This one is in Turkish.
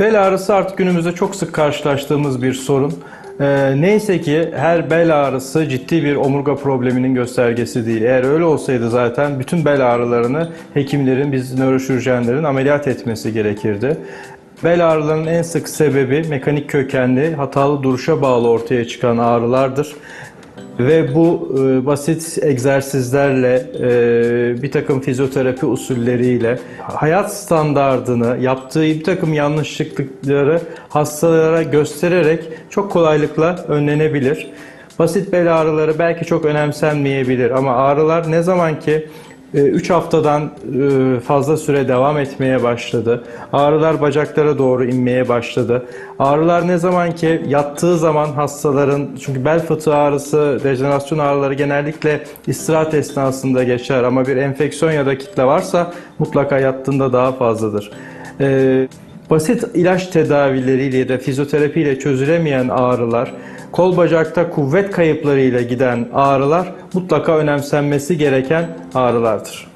Bel ağrısı artık günümüzde çok sık karşılaştığımız bir sorun. Ee, neyse ki her bel ağrısı ciddi bir omurga probleminin göstergesi değil. Eğer öyle olsaydı zaten bütün bel ağrılarını hekimlerin, biz nöroşürjenlerin ameliyat etmesi gerekirdi. Bel ağrılarının en sık sebebi mekanik kökenli, hatalı duruşa bağlı ortaya çıkan ağrılardır. Ve bu e, basit egzersizlerle, e, bir takım fizyoterapi usulleriyle hayat standardını, yaptığı bir takım yanlışlıkları hastalara göstererek çok kolaylıkla önlenebilir. Basit bel ağrıları belki çok önemsenmeyebilir ama ağrılar ne zaman ki 3 haftadan e, fazla süre devam etmeye başladı. Ağrılar bacaklara doğru inmeye başladı. Ağrılar ne zaman ki yattığı zaman hastaların çünkü bel fıtığı ağrısı, dejenerasyon ağrıları genellikle istirahat esnasında geçer ama bir enfeksiyon ya da kitle varsa mutlaka yattığında daha fazladır. Basit ilaç tedavileriyle ya da fizyoterapiyle çözülemeyen ağrılar, kol bacakta kuvvet kayıplarıyla giden ağrılar mutlaka önemsenmesi gereken ağrılardır.